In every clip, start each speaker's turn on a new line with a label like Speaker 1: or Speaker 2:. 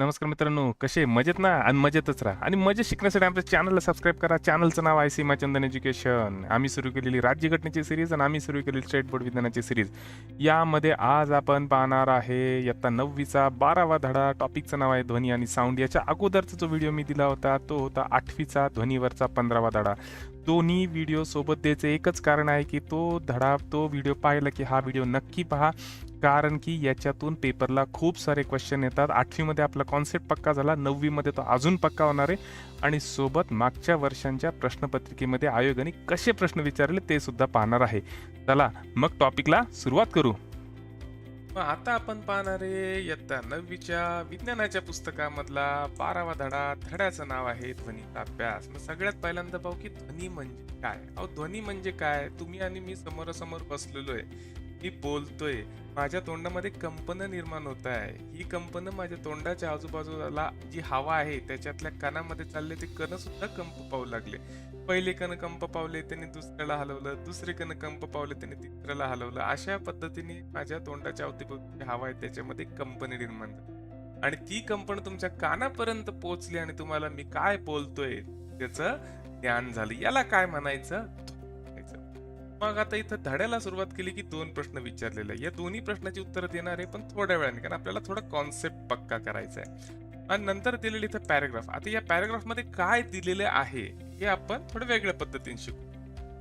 Speaker 1: नमस्कार मित्रांनो कसे? मजेत ना? आणि मजेतच राहा. आणि मजेत शिकण्यासाठी आमच्या चॅनलला सबस्क्राईब करा. चॅनलचं नाव आहे सीमा चंदन एज्युकेशन आम्ही सुरू केलेली राज्यघटनेची सिरीज आणि आम्ही सुरू केलेली स्टेट बोर्ड विज्ञानाची सिरीज यामध्ये आज आपण पाहणार आहे इयत्ता नववीचा बारावा धडा. टॉपिकचं नाव आहे ध्वनी आणि साऊंड याच्या अगोदरचा जो व्हिडिओ मी दिला होता तो होता आठवीचा ध्वनीवरचा पंधरावा धडा. दोन्ही व्हिडिओ सोबत द्यायचं एकच कारण आहे की तो धडा तो व्हिडिओ पाहिला की हा व्हिडिओ नक्की पहा. कारण की याच्यातून पेपरला खूप सारे क्वेश्चन येतात. आठवीमध्ये आपला कॉन्सेप्ट पक्का झाला नववीमध्ये तो अजून पक्का होणार आहे. आणि सोबत मागच्या वर्षांच्या प्रश्नपत्रिकेमध्ये आयोगाने कसे प्रश्न विचारले ते सुद्धा पाहणार आहे. चला मग टॉपिकला सुरुवात करू. मग आता आपण पाहणार आहे इयत्ता नववीच्या विज्ञानाच्या पुस्तकामधला बारावा धडा धड्याचं नाव आहे ध्वनीचा अभ्यास. मग सगळ्यात पहिल्यांदा पाहू की ध्वनी म्हणजे काय? अहो ध्वनी म्हणजे काय? तुम्ही आणि मी समोरासमोर बसलेलो आहे. मी बोलतोय. माझ्या तोंडामध्ये कंपन निर्माण होत आहे ही कंपन माझ्या तोंडाच्या आजूबाजूला जी हवा आहे त्याच्यातल्या कणामध्ये चालले ते कण सुद्धा कंप पाहू लागले. पहिले कण कंप पावले त्यांनी दुसऱ्याला हलवलं. दुसरे कण कंप पावले त्यांनी तिसऱ्याला हलवलं. अशा पद्धतीने माझ्या तोंडाच्या अवतीभोवती हवा आहे त्याच्यामध्ये कंपनी निर्माण झाली. आणि ती कंपन तुमच्या कानापर्यंत पोहोचली आणि तुम्हाला मी काय बोलतोय त्याचं ज्ञान झालं. याला काय म्हणायचं. मग आता इथं धड्याला सुरुवात केली की दोन प्रश्न विचारलेले. आहे. या दोन्ही प्रश्नाची उत्तर देणार आहे पण थोड्या वेळाने कारण आपल्याला थोडा कॉन्सेप्ट पक्का करायचा आहे आणि नंतर दिलेली इथं पॅराग्राफ आता या पॅराग्राफमध्ये काय दिलेले आहे हे आपण थोडं वेगळ्या पद्धतीने शिकू.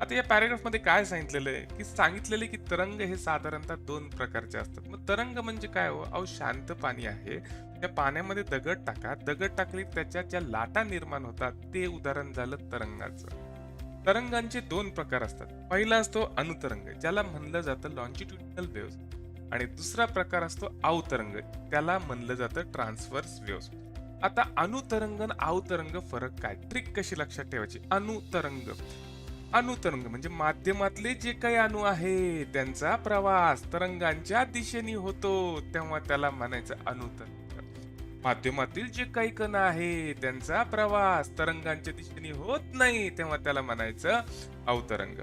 Speaker 1: आता या पॅरेग्राफमध्ये काय सांगितलेलं आहे की सांगितलेलं की तरंग हे साधारणतः दोन प्रकारचे असतात. मग तरंग म्हणजे काय हो? अहो शांत पाणी आहे. त्या पाण्यामध्ये दगड टाका. दगड टाकली त्याच्या ज्या लाटा निर्माण होतात ते उदाहरण झालं तरंगाचं. तरंगांचे दोन प्रकार असतात. पहिला असतो अनुतरंग ज्याला म्हणलं जातं लॉन्जिट्युडिनल वेव्स आणि दुसरा प्रकार असतो अवतरंग त्याला म्हणलं जातं ट्रान्सफर्स वेव्स आता अनुतरंग आणि अवतरंग फरक काय? ट्रिक कशी लक्षात ठेवायची? अनुतरंग. अनुतरंग म्हणजे माध्यमातले जे काही अणु आहे त्यांचा प्रवास तरंगांच्या दिशेने होतो तेव्हा त्याला म्हणायचं अनुतरंग. माध्यमातील जे काही कण आहे त्यांचा प्रवास तरंगांच्या दिशेने होत नाही तेव्हा त्याला म्हणायचं अवतरंग.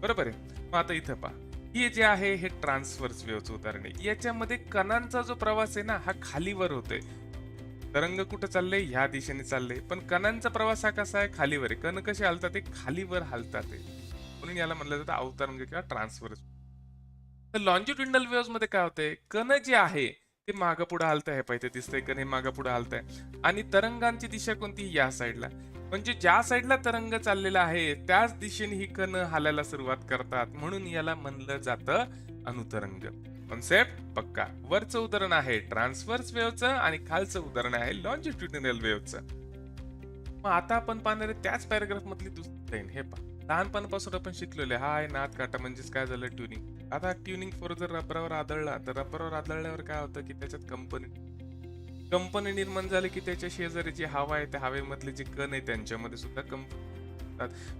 Speaker 1: बरोबर आहे? मग आता इथं पहा. हे जे आहे हे ट्रान्सफर्स वेव्हचं उदाहरण आहे. याच्यामध्ये कणांचा जो प्रवास आहे ना हा खालीवर होतोय. तरंग कुठं चालले ह्या दिशेने चालले पण कणांचा प्रवास हा कसा आहे? खालीवर आहे. कण कसे हालतात? ते खालीवर हालतात ते. म्हणून याला म्हणलं जातं अवतरंग किंवा ट्रान्सफर्स तर लॉन्जिट्युडिनलमध्ये काय होतंय? कण जे आहे ते मागं पुढे हलत आहे पाहिजे दिसतंय कण हे मागं पुढे हलत आहे आणि तरंगांची दिशा कोणती? या साईडला. म्हणजे ज्या साईडला तरंग चाललेला आहे त्याच दिशेने ही कण हालायला सुरुवात करतात. म्हणून याला म्हणलं जातं अनुतरंग. कॉन्सेप्ट पक्का. वरचं उदाहरण आहे ट्रान्सफर्स वेव्हचं आणि खालचं उदाहरण आहे लॉन्जिट्युडिनल वेव्हचं. मग आता आपण पाहणार त्याच पॅराग्राफ मधली दुसरी लाईन. हे पहा. लहानपणापासून आपण शिकलेले हा आहे नाद काटा म्हणजेच काय झालं? ट्युनिंग. आता ट्युनिंग फोर जर रबरावर आदळला तर रबरावर आदळल्यावर काय होतं की त्याच्यात कंपनी कंपनी निर्माण झाली की त्याच्या शेजारी जी हवा आहे त्या हवेमधले जे कण आहे त्यांच्यामध्ये सुद्धा कंपनी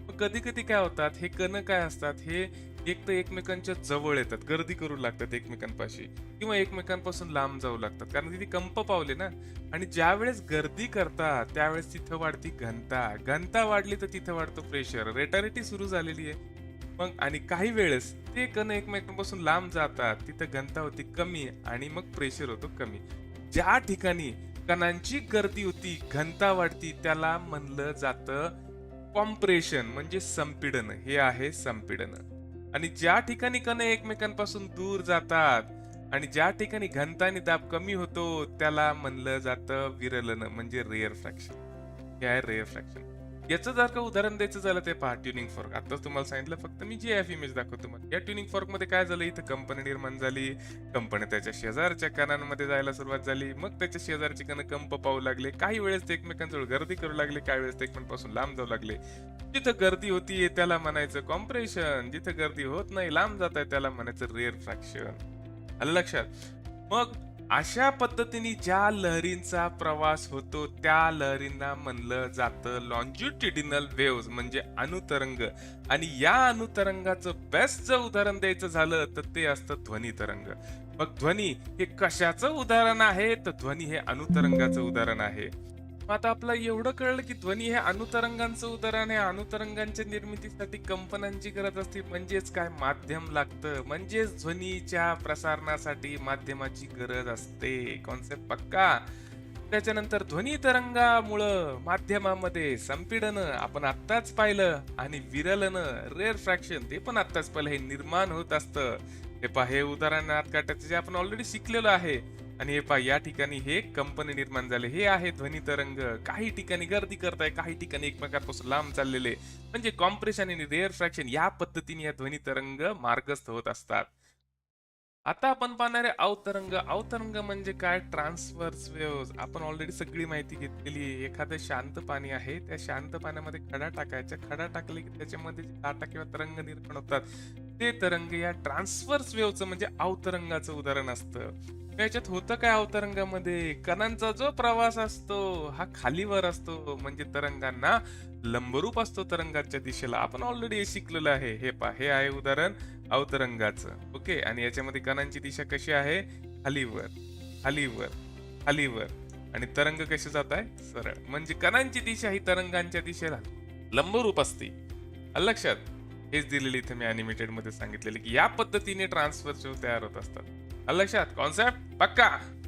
Speaker 1: मग कधी कधी काय होतात हे कण काय असतात हे एक तर एकमेकांच्या जवळ येतात गर्दी करू लागतात एकमेकांपाशी किंवा एकमेकांपासून लांब जाऊ लागतात. कारण तिथे कंप पावले ना आणि ज्यावेळेस गर्दी करतात त्यावेळेस तिथं वाढती घनता. घनता वाढली तर तिथं वाढतो प्रेशर रेटारिटी सुरू झालेली आहे. मग आणि काही वेळेस ते कण एकमेकांपासून लांब जातात तिथं घनता होती कमी आणि मग प्रेशर होतो कमी. ज्या ठिकाणी कणांची गर्दी होती घनता वाढती त्याला म्हणलं जातं कॉम्प्रेशन म्हणजे संपीडन. हे आहे संपीडन. आणि ज्या ठिकाणी कण एकमेकांपासून दूर जातात आणि ज्या ठिकाणी घनता आणि दाब कमी होतो त्याला म्हणलं जातं विरलन म्हणजे रेअर फ्रॅक्शन हे आहे रेअर फ्रॅक्शन याचं जर का उदाहरण द्यायचं झालं ते पहा ट्युनिंग फॉर्क आताच तुम्हाला सांगितलं फक्त मी जी एफ इमेज दाखवतो तुम्हाला. या ट्युनिंग फॉर्कमध्ये काय झालं? इथं कंपनी निर्माण झाली. कंपनी त्याच्या शेजारच्या कणांमध्ये जायला सुरुवात झाली. मग त्याच्या शेजारचे कण कंप पाहू लागले. काही वेळेस ते एकमेकांजवळ गर्दी करू लागले. काही वेळेस ते एकमेकांपासून लांब जाऊ लागले. जिथं गर्दी होती त्याला म्हणायचं कॉम्प्रेशन जिथं गर्दी होत नाही लांब जात आहे त्याला म्हणायचं रेअर फ्रॅक्शन आलं लक्षात? मग अशा पद्धतीने ज्या लहरींचा प्रवास होतो त्या लहरींना म्हणलं जातं लॉन्जिट्युडिनल वेव्ज म्हणजे अनुतरंग. आणि या अनुतरंगाचं बेस्ट जर उदाहरण द्यायचं झालं तर ते असतं ध्वनी तरंग. मग ध्वनी हे कशाचं उदाहरण आहे? तर ध्वनी हे अनुतरंगाचं उदाहरण आहे. आता आपलं एवढं कळलं की ध्वनी हे अनुतरंगांचं उदाहरण आहे. अनुतरंगांच्या निर्मितीसाठी कंपनांची गरज असते. म्हणजेच काय? माध्यम लागतं. म्हणजेच ध्वनीच्या प्रसारणासाठी माध्यमाची गरज असते. कॉन्सेप्ट पक्का? त्याच्यानंतर ध्वनी तरंगामुळं माध्यमामध्ये संपीडनं आपण आत्ताच पाहिलं आणि विरलन रेअर फ्रॅक्शन ते पण आत्ताच पाहिलं. हे निर्माण होत असतं. हे पहा हे उदाहरण आत काढायचं जे आपण ऑलरेडी शिकलेलो आहे. आणि हे पहा या ठिकाणी हे कंपनी निर्माण झाले. हे आहे ध्वनी तरंग. काही ठिकाणी गर्दी करताय काही ठिकाणी एकमेकांपासून लांब चाललेले. म्हणजे कॉम्प्रेशन आणि रेअर फ्रॅक्शन या पद्धतीने या ध्वनी तरंग मार्गस्थ होत असतात. आता आपण पाहणारे अवतरंग. अवतरंग म्हणजे काय? ट्रान्सफर्स वेव्ह आपण ऑलरेडी सगळी माहिती घेतलेली आहे. एखादं शांत पाणी आहे त्या शांत पाण्यामध्ये खडा टाकायचा. खडा टाकले की त्याच्यामध्ये जे लाटा किंवा तरंग निर्माण होतात. ते तरंग या ट्रान्सफर्स वेव्हचं म्हणजे अवतरंगाचं उदाहरण असतं. याच्यात होतं काय अवतरंगामध्ये? कणांचा जो प्रवास असतो हा खालीवर असतो. म्हणजे तरंगांना लंबरूप असतो तरंगाच्या दिशेला. आपण ऑलरेडी हे शिकलेलं आहे. हे पा हे आहे उदाहरण. अवतरंगाचं. ओके आणि याच्यामध्ये कणांची दिशा कशी आहे? खालीवर. खालीवर. खालीवर. आणि तरंग कसे जात आहे? सरळ. म्हणजे कणांची दिशा ही तरंगांच्या दिशेला. लंबरूप असते. लक्षात? हेच दिलेली इथे मी अॅनिमेटेडमध्ये सांगितलेले की या पद्धतीने ट्रान्सफर तयार होत असतात. लक्षात? कॉन्सेप्ट पक्का?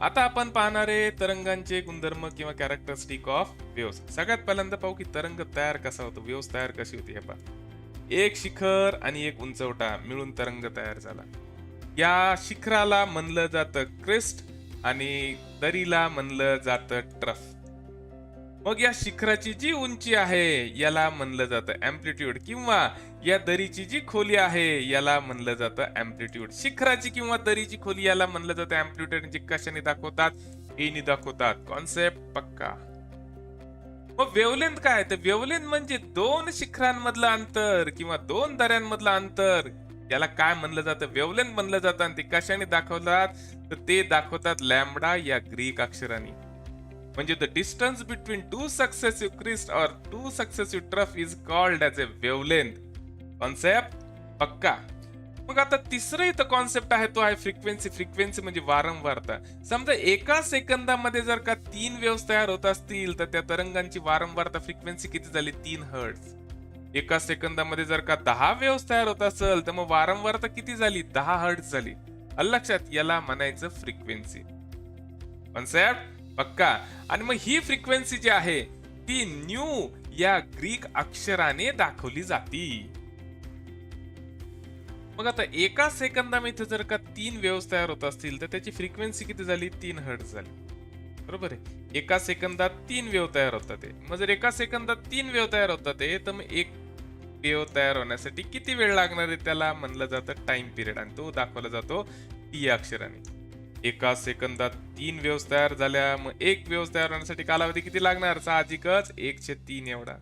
Speaker 1: आता आपण पाहणारे तरंगांचे गुणधर्म किंवा कॅरेक्टरिस्टिक ऑफ वेव्स सगळ्यात पहिल्यांदा पाहू की तरंग तयार कसा होतो? वेव्स तयार कशी होती हे पहा. एक शिखर आणि एक उंचवटा मिळून तरंग तयार झाला. या शिखराला म्हणलं जातं क्रिस्ट आणि दरीला म्हणलं जातं ट्रफ. मग या शिखराची जी उंची आहे याला म्हणलं जातं अँप्लिट्यूड किंवा या दरीची जी खोली आहे याला म्हणलं जातं अँप्लिट्यूड शिखराची किंवा दरीची खोली याला म्हणलं जातं अँप्लिट्यूड जे कशाने दाखवतात एनी दाखवतात. कॉन्सेप्ट पक्का. मग वेवलेंथ काय? तर वेवलेंथ म्हणजे दोन शिखरांमधलं अंतर किंवा दोन दऱ्यांमधलं अंतर. याला काय म्हणलं जातं? वेवलेंथ म्हणलं जातं आणि ते कशाने दाखवतात? तर ते दाखवतात लॅमडा या ग्रीक अक्षराने. म्हणजे the distance between two successive crest और two successive trough is called as a wavelength. Concept पक्का. मग आता तिसरं इथं कॉन्सेप्ट आहे तो आहे फ्रिक्वेन्सी फ्रिक्वेन्सी म्हणजे वारंवारता. समजा एका सेकंदामध्ये जर का तीन वेव्स तयार होत असतील तर त्या तरंगांची वारंवारता फ्रिक्वेन्सी किती झाली? तीन हर्ट्स एका सेकंदामध्ये जर का दहा वेव्स तयार होत असेल तर मग वारंवारता किती झाली? दहा हर्ट्स झाली. लक्षात याला म्हणायचं फ्रिक्वेन्सी कॉन्सेप्ट पक्का. आणि मग ही फ्रिक्वेन्सी जी आहे ती न्यू या ग्रीक अक्षराने दाखवली जाती. मग आता एका सेकंदामध्ये जर का तीन वेव्स तयार होत असतील तर त्याची फ्रिक्वेन्सी किती झाली? तीन हर्ट झाली. बरोबर आहे? एका सेकंदात तीन वेव तयार होतात ते मग जर एका सेकंदात तीन वेव तयार होतात ते तर मग एक वेव तयार होण्यासाठी किती वेळ लागणार आहे त्याला? म्हणलं जातं टाइम पिरियड आणि तो दाखवला जातो टी अक्षराने. एका सेकंदात तीन वेव्स तयार झाल्या मग एक वेव्स तयार होण्यासाठी कालावधी किती लागणार? साहजिकच एकशे तीन एवढा.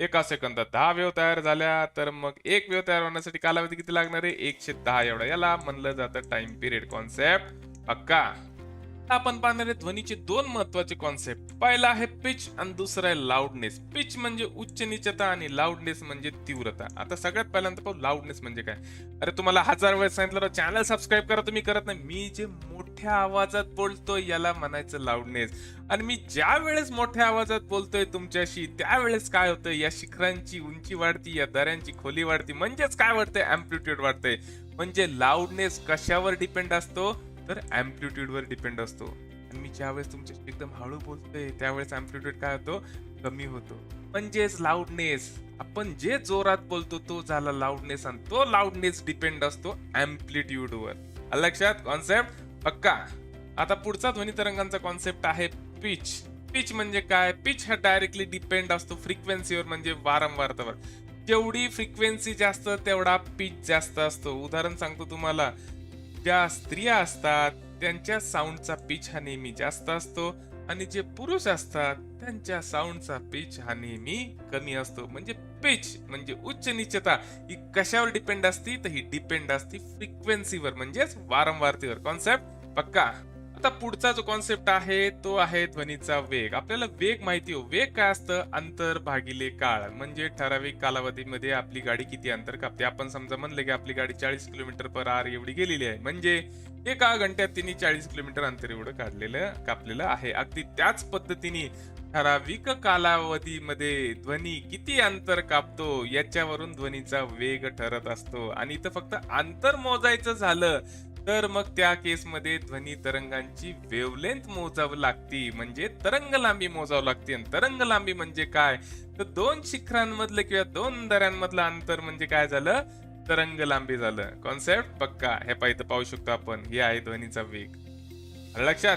Speaker 1: एका सेकंदात दहा वेव तयार झाल्या तर मग एक वेव तयार होण्यासाठी कालावधी किती लागणार आहे? एकशे दहा एवढा. याला म्हणलं जातं टाइम पिरियड कॉन्सेप्ट पक्का? आपण पाहणारे ध्वनीचे दोन महत्त्वाचे कॉन्सेप्ट पहिला आहे पिच आणि दुसरा आहे लाऊडनेस पिच म्हणजे उच्च निचता आणि लाऊडनेस म्हणजे तीव्रता. आता सगळ्यात पहिल्यांदा पाहू लाऊडनेस म्हणजे काय? अरे तुम्हाला हजार वेळेस सांगितलं चॅनल सबस्क्राईब करा तुम्ही करत नाही. मी जे मोठ्या आवाजात बोलतोय याला म्हणायचं लाऊडनेस. आणि मी ज्या वेळेस मोठ्या आवाजात बोलतोय तुमच्याशी त्यावेळेस काय होतं या शिखरांची उंची वाढती या दऱ्यांची खोली वाढती. म्हणजेच काय वाढतंय? अँप्लिट्यूड वाढतंय. म्हणजे लाऊडनेस कशावर डिपेंड असतो? तर अँप्लिट्यूडवर डिपेंड असतो. आणि मी ज्यावेळेस तुमच्याशी एकदम हळू बोलतोय त्यावेळेस अँप्लिट्यूड काय होतो? कमी होतो. म्हणजेच लाऊडनेस आपण जे जोरात बोलतो तो झाला लाऊडनेस आणि तो लाऊडनेस डिपेंड असतो अँप्लिट्यूड वर. लक्षात? कॉन्सेप्ट पक्का? आता पुढचा ध्वनी तरंगांचा कॉन्सेप्ट आहे पिच पिच म्हणजे काय? पिच हा डायरेक्टली डिपेंड असतो फ्रिक्वेन्सीवर म्हणजे वारंवारतावर. जेवढी फ्रिक्वेन्सी जास्त तेवढा पिच जास्त असतो. उदाहरण सांगतो तुम्हाला. ज्या स्त्रिया असतात त्यांच्या साऊंडचा पिच हा नेहमी जास्त असतो. आणि जे पुरुष असतात त्यांच्या साऊंडचा पिच हा नेहमी कमी असतो. म्हणजे पिच म्हणजे उच्च निश्चता ही कशावर डिपेंड असती? तर ही डिपेंड असती फ्रिक्वेन्सीवर म्हणजेच वारंवारतेवर. कॉन्सेप्ट पक्का? आता पुढचा जो कॉन्सेप्ट आहे तो आहे ध्वनीचा वेग. आपल्याला वेग माहिती हो वेग काय असतं? अंतर भागिले काळ. म्हणजे ठराविक कालावधीमध्ये आपली गाडी किती अंतर कापते? आपण समजा म्हणलं की आपली गाडी चाळीस किलोमीटर पर आर एवढी गेलेली आहे. म्हणजे एका घंट्यात तिने चाळीस किलोमीटर अंतर एवढं काढलेलं कापलेलं आहे. अगदी त्याच पद्धतीने ठराविक कालावधीमध्ये ध्वनी किती अंतर कापतो याच्यावरून ध्वनीचा वेग ठरत असतो. आणि इथं फक्त अंतर मोजायचं झालं तर मग त्या केसमध्ये ध्वनी तरंगांची वेवलेंथ मोजावी लागती. म्हणजे तरंग लांबी मोजावी लागते. आणि तरंग लांबी म्हणजे काय? तर दोन शिखरांमधलं किंवा दोन दऱ्यांमधलं अंतर म्हणजे काय झालं? तरंग लांबी झालं. कॉन्सेप्ट पक्का. हे पाहिजे पाहू शकतो आपण. हे आहे ध्वनीचा वेग. लक्षात?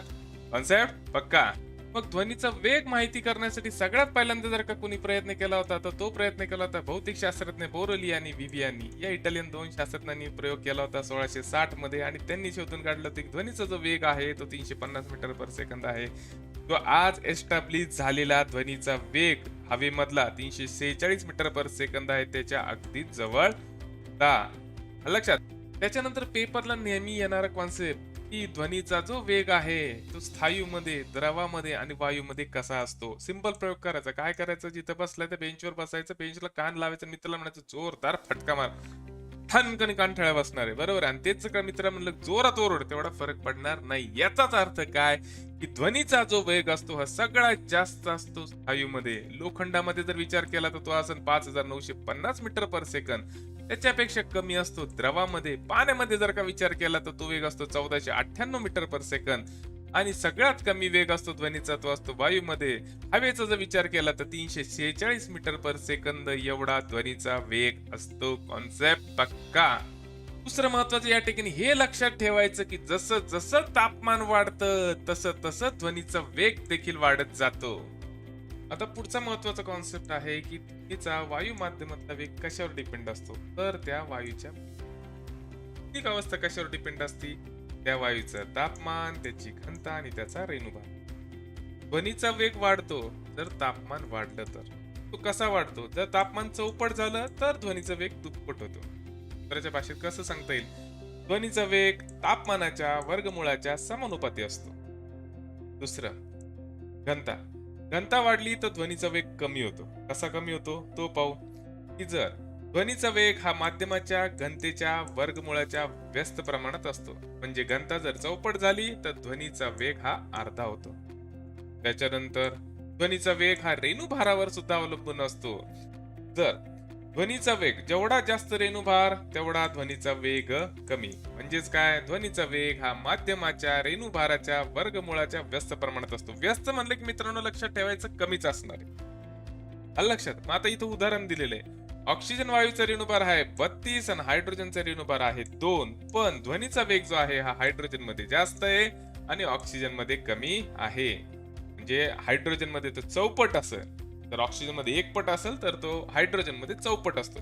Speaker 1: कॉन्सेप्ट पक्का. मग ध्वनीचा वेग माहिती करण्यासाठी सगळ्यात पहिल्यांदा जर का कोणी प्रयत्न केला होता तर तो प्रयत्न केला होता भौतिक शास्त्रज्ञ बोरोली आणि विवियानी या इटालियन दोन शास्त्रज्ञांनी प्रयोग केला होता सोळाशे साठमध्ये आणि त्यांनी शोधून काढलं होतं की ध्वनीचा जो वेग आहे तो तीनशे पन्नास मीटर पर सेकंद आहे. तो आज एस्टॅब्लिश झालेला ध्वनीचा वेग हवेमधला तीनशे सेहेचाळीस मीटर पर सेकंद आहे त्याच्या अगदी जवळ. लक्षात. त्याच्यानंतर पेपरला नेहमी येणारा कॉन्सेप्ट की ध्वनीचा जो वेग आहे तो स्थायूमध्ये द्रवामध्ये आणि वायूमध्ये कसा असतो? सिंपल प्रयोग करायचा. काय करायचं? जिथं बसलाय त्या बेंचवर बसायचं बेंचला कान लावायचं मित्राला म्हणायचं जोरदार फटका मार. ठणकन कान ठळ्या बसणार आहे. बरोबर? आणि तेच का मित्र म्हणलं जोरात ओरड. तेवढा फरक पडणार नाही. याचाच अर्थ काय? की ध्वनीचा जो वेग असतो हा सगळ्यात जास्त असतो स्थायूमध्ये. लोखंडामध्ये जर विचार केला तर तो असेल पाच हजार नऊशे पन्नास मीटर पर सेकंद. त्याच्यापेक्षा कमी असतो द्रवामध्ये. पाण्यामध्ये जर का विचार केला तर तो वेग असतो चौदाशे अठ्ठ्याण्णव मीटर पर सेकंद. आणि सगळ्यात कमी वेग असतो ध्वनीचा तो असतो वायूमध्ये. हवेचा जर विचार केला तर तीनशे शेहेचाळीस मीटर पर सेकंद एवढा ध्वनीचा वेग असतो कॉन्सेप्ट पक्का. दुसरं महत्वाचं या ठिकाणी हे लक्षात ठेवायचं की जसं जसं तापमान वाढतं तसं तसं ध्वनीचा वेग देखील वाढत जातो. आता पुढचा महत्त्वाचा कॉन्सेप्ट आहे की तिचा वायू माध्यमातला वेग कशावर डिपेंड असतो? तर त्या वायूच्या भौतिक अवस्था कशावर डिपेंड असते? त्या वायूचं तापमान त्याची घनता आणि त्याचा रेणुभार ध्वनीचा वेग वाढतो जर तापमान वाढलं तर. तो कसा वाढतो? जर तापमान चौपट झालं तर ध्वनीचा वेग दुप्पट होतो. दुसऱ्याच्या भाषेत कसं सांगता येईल? ध्वनीचा वेग तापमानाच्या वर्गमुळाच्या समानुपाती असतो. दुसरं घनता. घनता वाढली तर ध्वनीचा वेग कमी होतो. कसा कमी होतो? तो पाहू. की जर ध्वनीचा वेग हा माध्यमाच्या घनतेच्या वर्गमुळाच्या व्यस्त प्रमाणात असतो. म्हणजे घनता जर चौपट झाली तर ध्वनीचा वेग हा अर्धा होतो. त्याच्यानंतर ध्वनीचा वेग हा रेणू भारावर सुद्धा अवलंबून असतो. जर ध्वनीचा वेग. जेवढा जास्त रेणुभार तेवढा ध्वनीचा वेग कमी. म्हणजेच काय? ध्वनीचा वेग हा माध्यमाच्या रेणुभाराच्या वर्गमुळाच्या व्यस्त प्रमाणात असतो. व्यस्त म्हणलं की मित्रांनो लक्षात ठेवायचं कमीच असणार आहे. लक्षात मग आता इथं उदाहरण दिलेलं आहे. ऑक्सिजन वायूचा रेणुभार आहे बत्तीस आणि हायड्रोजनचा रेणुभार आहे दोन. पण ध्वनीचा वेग जो आहे हा हायड्रोजनमध्ये जास्त आहे आणि ऑक्सिजनमध्ये कमी आहे. म्हणजे हायड्रोजनमध्ये तो चौपट असेल तर ऑक्सिजनमध्ये एकपट एक पट असेल तर तो हायड्रोजनमध्ये चौपट असतो.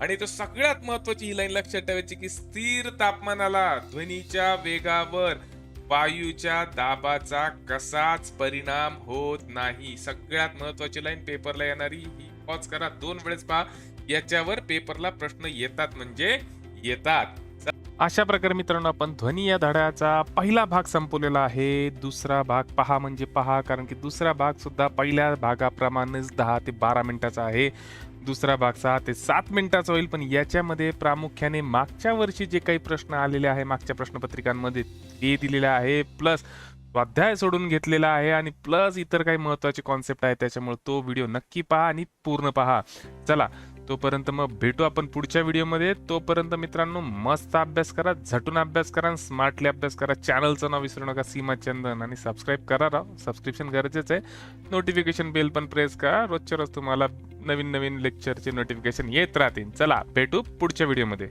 Speaker 1: आणि तो सगळ्यात महत्वाची ही लाईन लक्षात ठेवायची की स्थिर तापमानाला ध्वनीच्या वेगावर वायूच्या दाबाचा कसाच परिणाम होत नाही. सगळ्यात महत्वाची लाईन पेपरला येणारी ही पॉज करा. दोन वेळेस पहा. याच्यावर पेपरला प्रश्न येतात म्हणजे येतात. अशा प्रकारे मित्रांनो आपण ध्वनी या धड्याचा पहिला भाग संपवलेला आहे. दुसरा भाग पहा म्हणजे पहा कारण की दुसरा भाग सुद्धा पहिल्या भागाप्रमाणेच दहा ते बारा मिनिटाचा आहे. दुसरा भाग सहा ते सात मिनिटाचा होईल पण याच्यामध्ये प्रामुख्याने मागच्या वर्षी जे काही प्रश्न आलेले आहे मागच्या प्रश्नपत्रिकांमध्ये ते दिलेले आहे. प्लस स्वाध्याय सोडून घेतलेला आहे आणि प्लस इतर काही महत्त्वाचे कॉन्सेप्ट आहे त्याच्यामुळे तो व्हिडिओ नक्की पहा आणि पूर्ण पहा. चला तोपर्यंत मग भेटू आपण पुढच्या व्हिडिओमध्ये. तोपर्यंत मित्रांनो मस्त अभ्यास करा झटून अभ्यास करा स्मार्टली अभ्यास करा. चॅनलचं नाव विसरू नका सीमा चंदन आणि सबस्क्राईब करा राव. सबस्क्रिप्शन गरजेचं आहे. नोटिफिकेशन बेल पण प्रेस करा. रोजच्या रोज तुम्हाला नवीन नवीन लेक्चरचे नोटिफिकेशन येत राहतील. चला भेटू पुढच्या व्हिडिओमध्ये.